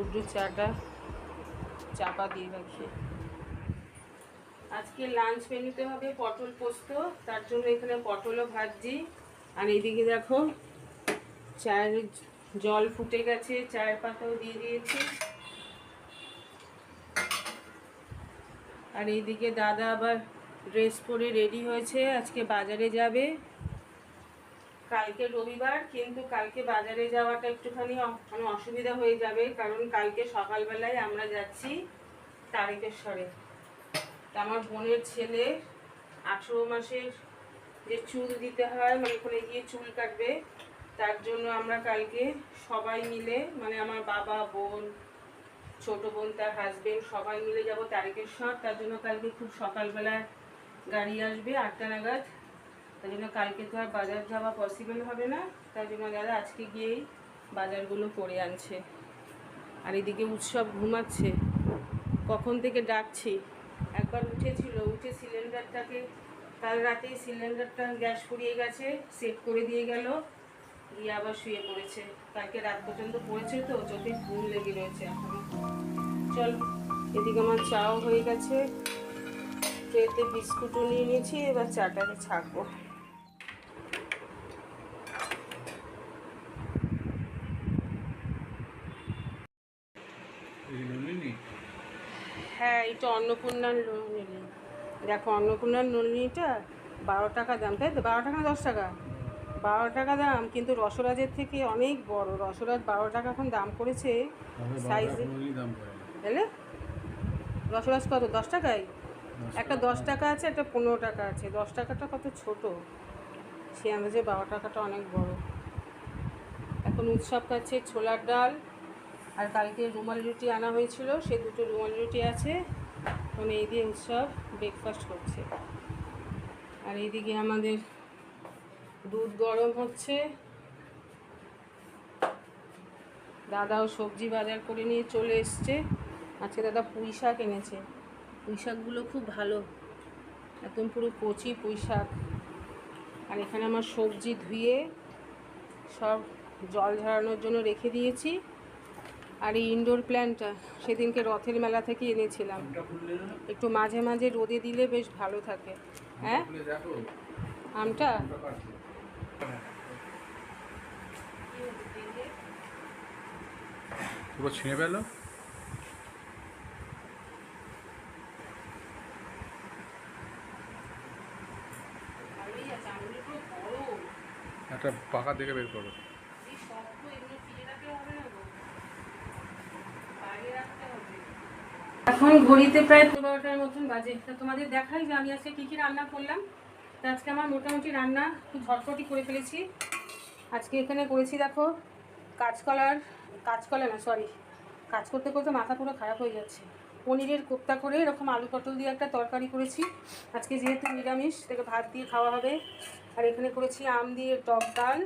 গুড্ডু চাটা, চাপা দিয়ে রাখি। আজকে লাঞ্চ মেনুতে হবে পটল পোস্ত, তার জন্য এখানে পটলও ভাজছি। আর এইদিকে দেখো, চায়ের জল ফুটে গেছে, চায়ের পাতাও দিয়ে দিয়েছি। আর এইদিকে দাদা আবার ড্রেস পরে রেডি হয়েছে, আজকে বাজারে যাবে। কালকে রবিবার, কিন্তু কালকে বাজারে যাওয়াটা একটুখানি মানে অসুবিধা হয়ে যাবে, কারণ কালকে সকালবেলায় আমরা যাচ্ছি তারকেশ্বরে। আমার বোনের ছেলে আঠেরো মাসের যে চুল দিতে হয় মানে ওখানে গিয়ে চুল কাটবে, তার জন্য আমরা কালকে সবাই মিলে মানে আমার বাবা, বোন, ছোট বোন, তার হাজবেন্ড সবাই মিলে যাব তারকেশ্বর। তার জন্য কালকে খুব সকালবেলায় গাড়ি আসবে, আটটা নাগাদ। তার জন্য কালকে তো আর বাজার যাওয়া পসিবল হবে না। তার জন্য দাদা আজকে গিয়েই বাজারগুলো করে আনছে। আর এদিকে উৎসব ঘুমাচ্ছে। কখন থেকে ডাকছি? একবার উঠেছিল, উঠে সিলিন্ডারটাকে কাল রাতেই সিলিন্ডারটা গ্যাস ফুরিয়ে গেছে সেট করে দিয়ে গেল গিয়ে আবার শুয়ে পড়েছে। কালকে রাত পর্যন্ত পড়েছে তো, চোখে ঘুম লেগে রয়েছে এখন। চল, এদিকে আমার চাও হয়ে গেছে। ট্রেতে বিস্কুটও নিয়ে নিয়েছি, এবার চাটাকে ছাকবো এই নলিনী হ্যাঁ এটা অন্নপূর্ণার নলিনী দেখো অন্নপূর্ণার নলিনীটা বারো টাকা দাম তাই তো? বারো টাকা না দশ টাকা? বারো টাকা দাম কিন্তু রসরাজের থেকে অনেক বড়। রসরাজ বারো টাকা এখন দাম করেছে সাইজ বুঝলে রসরাজ কত দশ টাকায়? একটা দশ টাকা আছে একটা পনেরো টাকা আছে। দশ টাকাটা কত ছোট? সে আন্দাজে বারো টাকাটা অনেক বড়। এখন উৎসব কাছে ছোলার ডাল। আর কালকে রুমাল রুটি আনা হয়েছিল সে দুটো রুমাল রুটি আছে। এখন এই দিয়ে উৎসব ব্রেকফাস্ট করছে। আর এইদিকে আমাদের দুধ গরম হচ্ছে। দাদাও সবজি বাজার করে নিয়ে চলে এসছে। আজকে দাদা পুঁই শাক এনেছে। পুঁই শাকগুলো খুব ভালো। একদম পুরো কচি পুঁই শাক। আর এখানে আমার সবজি ধুয়ে সব জল ঝরানোর জন্য রেখে দিয়েছি। আর এই ইনডোর প্ল্যান্টটা সেদিনকে রথের মেলা থেকে এনেছিলাম। একটু মাঝে মাঝে রোদে দিলে বেশ ভালো থাকে। হ্যাঁ? আমটা? পুরো ছিঁড়ে বড়। একটা পাকা দেখে বের করো এই শক্ত এগুলো ফ্রিজে রাখলে হবে না গো বাইরে রাখতে হবে এখন ঘড়িতে প্রায় পনেরো বারোটার মতন বাজে। তা তোমাদের দেখাই যে আমি আজকে কী কী রান্না করলাম। তা আজকে আমার মোটামুটি রান্না খুব ঝটপটি করে ফেলেছি। আজকে এখানে করেছি দেখো কাঁচকলার, কাঁচকলা না সরি কাজ করতে করতে মাথা পুরো খারাপ হয়ে যাচ্ছে। পনিরের কোপ্তা করে এরকম আলু পটল দিয়ে একটা তরকারি করেছি। আজকে যেহেতু নিরামিষ থেকে ভাত দিয়ে খাওয়া হবে। আর এখানে করেছি আম দিয়ে টক ডাল।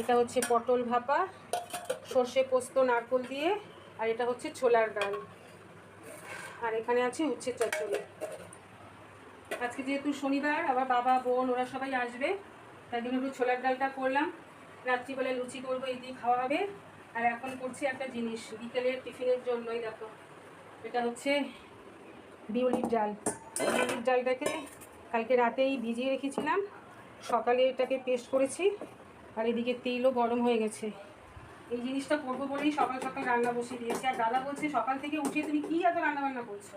এটা হচ্ছে পটল ভাপা, সর্ষে পোস্ত, নারকোল দিয়ে। আর এটা হচ্ছে ছোলার ডাল। আর এখানে আছে উচ্ছে চচ্চড়ি। আজকে যেহেতু শনিবার আবার বাবা, বোন, ওরা সবাই আসবে, তাই জন্য একটু ছোলার ডালটা করলাম। রাত্রিবেলায় লুচি করব, এই দিয়ে খাওয়া হবে। আর এখন করছি একটা জিনিস, বিকেলের টিফিনের জন্যই দেখো। এটা হচ্ছে বিউলির ডাল। বিউলির ডালটাকে কালকে রাতেই ভিজিয়ে রেখেছিলাম। সকালে এটাকে পেস্ট করেছি, আর এদিকে তেলও গরম হয়ে গেছে। এই জিনিসটা করব বলেই সকাল সকাল রান্না বসিয়ে দিয়েছি। আর দাদা বলছে, সকাল থেকে উঠে তুমি কী এত রান্না বান্না করছ?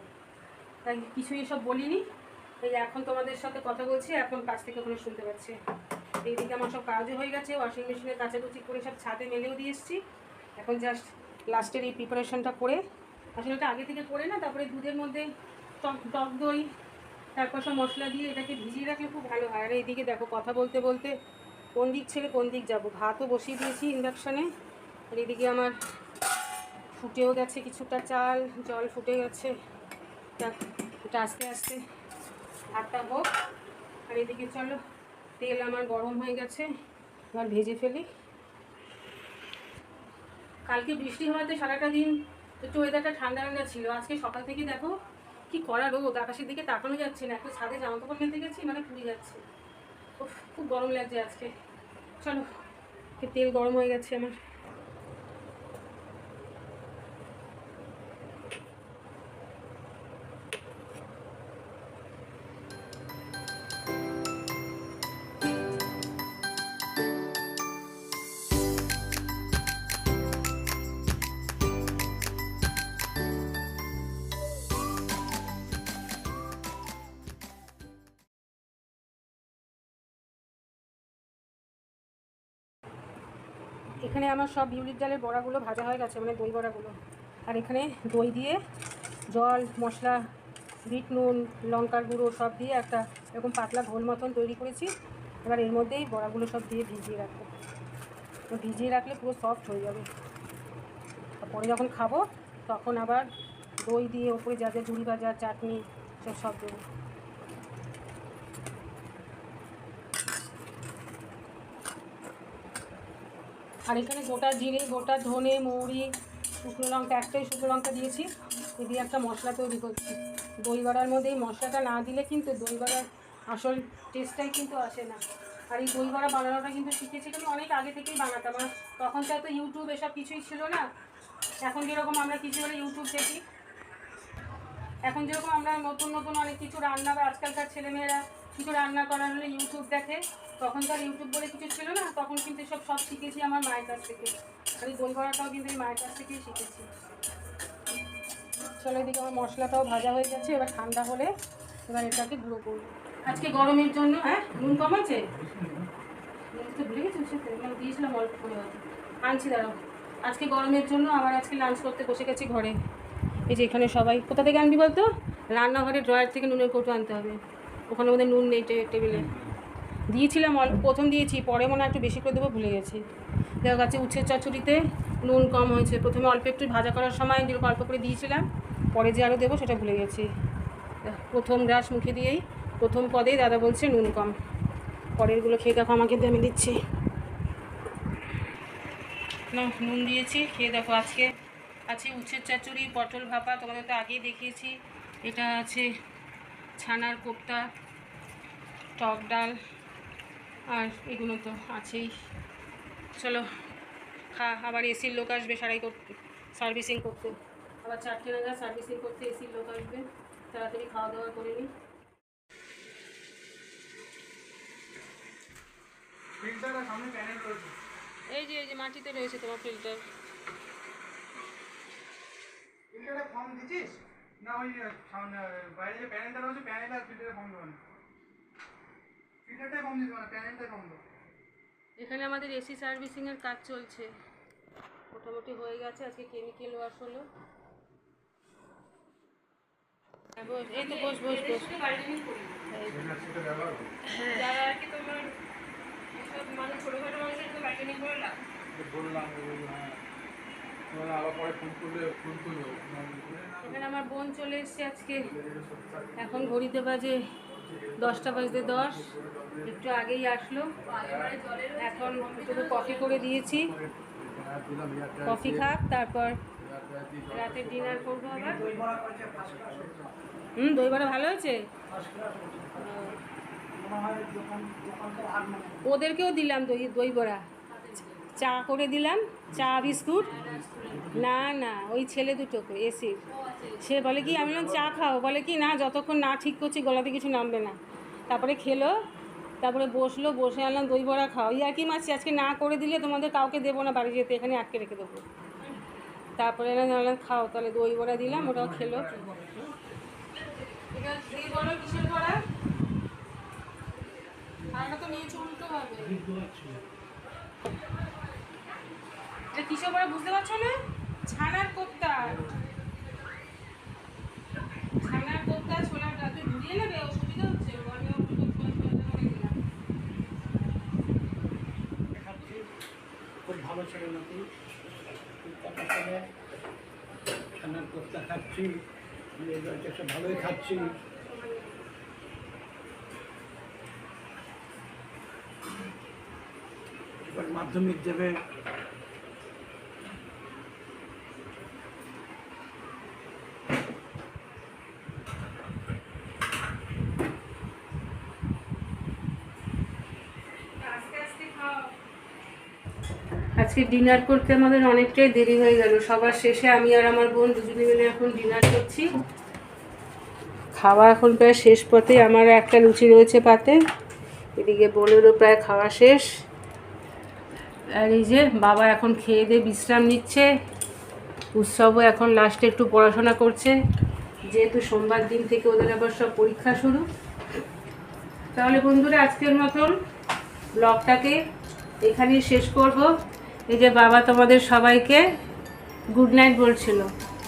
তাই কিছুই এসব বলিনি। এই এখন তোমাদের সাথে কথা বলছি, এখন কাজ থেকে ওখানে শুনতে পাচ্ছে। এইদিকে আমার সব কাজও হয়ে গেছে ওয়াশিং মেশিনে কাচাকুচি করে সব ছাদে মেলেও দিয়ে এসেছি। এখন জাস্ট লাস্টের এই প্রিপারেশনটা করে, আসলে এটা আগে থেকে করে না, তারপরে দুধের মধ্যে টক টক দই, তারপর সব মশলা দিয়ে এটাকে ভিজিয়ে রাখলে খুব ভালো হয়। আর এইদিকে দেখো, কথা বলতে বলতে কোন দিক ছেড়ে কোন দিক যাব। ভাতও বসিয়ে দিয়েছি ইন্ডাকশানে আর এদিকে আমার ফুটেও গেছে কিছুটা চাল, জল ফুটে গেছে। এটা আস্তে আস্তে ভাতটা হোক। আর এদিকে চলো, তেল আমার গরম হয়ে গেছে, এবার ভেজে ফেলি। কালকে বৃষ্টি হওয়াতে সারাটা দিন একটু ওয়েদারটা ঠান্ডা ঠান্ডা ছিল। আজকে সকাল থেকে দেখো কি করা রোদ, আকাশের দিকে তাকানো যাচ্ছে না। একটু ছাদে জামা কাপড় মেলতে গেছি মানে পুড়ে যাচ্ছে। খুব গরম লাগছে আজকে। চলো তেল গরম হয়ে গেছে আমার। এখানে আমার সব বিউলির ডালের বড়াগুলো ভাজা হয়ে গেছে মানে দই বড়াগুলো। আর এখানে দই দিয়ে জল, মশলা, বিট নুন, লঙ্কার গুঁড়ো সব দিয়ে একটা এরকম পাতলা ঘোল মতন তৈরি করেছি। এবার এর মধ্যেই বড়াগুলো সব দিয়ে ভিজিয়ে রাখব। ভিজিয়ে রাখলে পুরো সফট হয়ে যাবে। পরে যখন খাব, তখন আবার দই দিয়ে ওপরে যা যা ঝুড়ি ভাজা, চাটনি সব সব দেবো। আর এখানে গোটা জিরে, গোটা ধনে, মৌরি, শুকনো লঙ্কা, একটাই শুকনো লঙ্কা দিয়েছি। এ দিয়ে একটা মশলা তৈরি করছি। দই বড়ার মধ্যে এই মশলাটা না দিলে কিন্তু দই বড়ার আসল টেস্টটাই কিন্তু আসে না। আর এই দই বড়া বানানোটা কিন্তু শিখেছি আমি অনেক আগে থেকেই বানাতাম। আর তখন তো এত ইউটিউব এসব কিছুই ছিল না। এখন যেরকম আমরা কিছু হলে ইউটিউব দেখি। এখন যেরকম আমরা নতুন নতুন অনেক কিছু রান্না বা আজকালকার ছেলেমেয়েরা কিছু রান্না করার হলে ইউটিউব দেখে। তখন তো আর ইউটিউব বলে কিছু ছিল না, তখন কিন্তু সব সব শিখেছি আমার মায়ের কাছ থেকে। এই দই বড়াটাও কিন্তু এই মায়ের কাছ থেকেই শিখেছি। চলো এদিকে আমার মশলাটাও ভাজা হয়ে গেছে, এবার ঠান্ডা হলে এবার এটাকে গুঁড়ো করব। আজকে গরমের জন্য হ্যাঁ? নুন কম আছে? নুন তো ভুলে গেছি মানে দিয়েছিলাম অল্প করে হয়তো। আনছি, দাঁড়াও। আজকে গরমের জন্য আবার আজকে লাঞ্চ করতে বসে গেছি ঘরে। এই যে এখানে সবাই, কোথা থেকে আনবি বলতো? রান্নাঘরে ড্রয়ার থেকে নুনের কৌটো আনতে হবে। ওখানে ওদের নুন নেই টেবিলে দিয়েছিলাম অল্প, প্রথম দিয়েছি, পরে মনে একটু বেশি করে দেবো, ভুলে গেছি। দেখা গেছে উচ্ছের চচ্চড়িতে নুন কম হয়েছে। প্রথমে অল্প একটু ভাজা করার সময় যেরকম অল্প করে দিয়েছিলাম, পরে যে আরও দেবো সেটা ভুলে গেছি। প্রথম গ্রাস মুখে দিয়েই, প্রথম পদেই দাদা বলছে নুন কম। পরেরগুলো খেয়ে দেখো, আমাকে আমি দিচ্ছি। না নুন দিয়েছি, খেয়ে দেখো আজকে। আছে উচ্ছের চচ্চড়ি, পটল ভাপা, তোমাদের তো আগেই দেখিয়েছি। এটা আছে ছানার কোপ্তা, টক ডাল। আর এগুলো তো আছেই। চলো খা আবার এসির লোক আসবে সারাই করতে সার্ভিসিং করতে। আবার চারটে নাগাদ সার্ভিসিং করতে এসির লোক আসবে তাড়াতাড়ি খাওয়া দাওয়া করে নিই এই যে এই যে মাটিতে রয়েছে তোমার ফিল্টার ফিল্টারে ফর্ম দিছিস? না ওই সামনে বাইরে যে প্যানেলটা রয়েছে প্যানেল আর ফিল্টারে ফর্ম দেবো না ফিল্টারটাই ফর্ম দিতে না প্যানেলটাই ফর্ম দেবো এখানে আমাদের এসি সার্ভিসিংয়ের কাজ চলছে। মোটামুটি হয়ে গেছে, আজকে কেমিক্যাল ওয়াশ হলো। আর কি তোমার মানুষের বললাম এখানে আমার বোন চলে এসছে আজকে। এখন ঘড়িতে বাজে দশটা বাজতে দশ। একটু আগেই আসলো। এখন শুধু কফি করে দিয়েছি। কফি খাক, তারপর রাতে ডিনার করব আবার। হুম, দই বড়া ভালো হয়েছে? ওদেরকেও দিলাম দই দই বড়া। চা করে দিলাম। চা, বিস্কুট? না না, ওই ছেলে দুটোকে এসি সে বলে কি, আমি চা খাও। বলে কি, না, যতক্ষণ না ঠিক করছি গলাতে কিছু নামবে না। তারপরে খেলো, তারপরে বসল, বসে আনলাম, দই বড়া খাও। ইয়ার কি মাছি আজকে না করে দিলে তোমাদের কাউকে দেবো না, বাড়ি যেতে, এখানে আটকে রেখে দেবো। তারপরে এলাম খাও, তাহলে দই বড়া দিলাম, ওটাও খেলো। এটা দই কিসের বড়া? তো নিচে উল্টো হবে। কিসের বড়া বুঝতে পারছ না? ছানার কোপ্তা। ছানার কোপ্তা ছোলার ডাল ঘুরিয়ে নেবে? অসুবিধা হচ্ছে। খুব ভালো কোফতা খাচ্ছি। ভালোই খাচ্ছি। মাধ্যমিক দেবে। আজকে ডিনার করতে আমাদের অনেকটাই দেরি হয়ে গেল। সবার শেষে আমি আর আমার বোন দুজনে মিলে এখন ডিনার করছি। খাওয়া এখন প্রায় শেষ পথে আমার একটা লুচি রয়েছে পাতে। এদিকে বোনেরও প্রায় খাওয়া শেষ। আর এই যে বাবা এখন খেয়ে দিয়ে বিশ্রাম নিচ্ছে। উৎসবও এখন লাস্টে একটু পড়াশোনা করছে। যেহেতু সোমবার দিন থেকে ওদের আবার সব পরীক্ষা শুরু। তাহলে বন্ধুরা, আজকের মতন ব্লগটাকে এখানেই শেষ করব। এই যে বাবা তোমাদের সবাইকে গুড নাইট বলছিল।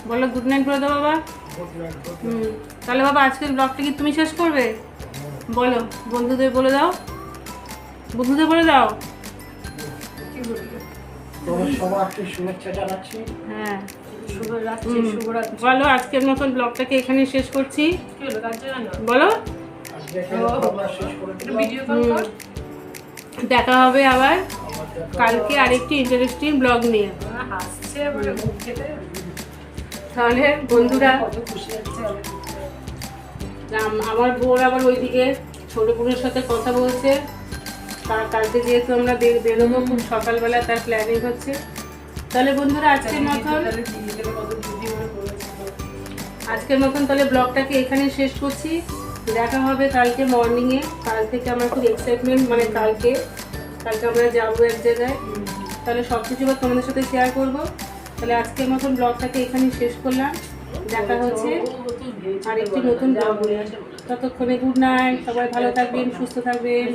বলো গুড নাইট বলে দাও বাবা। হুম তাহলে বাবা আজকের ব্লগটা কি তুমি শেষ করবে? বলো বন্ধুদের বলে দাও। বন্ধুদের বলে দাও। হ্যাঁ। বলো আজকের মতন ব্লগটাকে এখানে শেষ করছি? কি হলো কাজ জানো বলো। দেখা হবে আবার। কালকে আরেকটি ইন্টারেস্টিং ব্লগ নিয়ে। তাহলে বন্ধুরা আমার বোন আবার ওইদিকে ছোট বোনের সাথে কথা বলছে। কালকে যেহেতু আমরা বেরোবো খুব সকালবেলা, তার প্ল্যানিং হচ্ছে। তাহলে বন্ধুরা, আজকের মতন আজকের মতন তাহলে ব্লগটাকে এখানে শেষ করছি। দেখা হবে কালকে মর্নিংয়ে কাল থেকে আমার খুব এক্সাইটমেন্ট মানে কালকে। কালকে আমরা যাব এক জায়গায়। তাহলে সব কিছু এবার তোমাদের সাথে শেয়ার করব। তাহলে আজকের মতন ব্লগটাকে এখানেই শেষ করলাম। দেখা হচ্ছে আর একটি নতুন ব্লগ নিয়ে। ততক্ষণে গুড নাইট সবাই ভালো থাকবেন সুস্থ থাকবেন।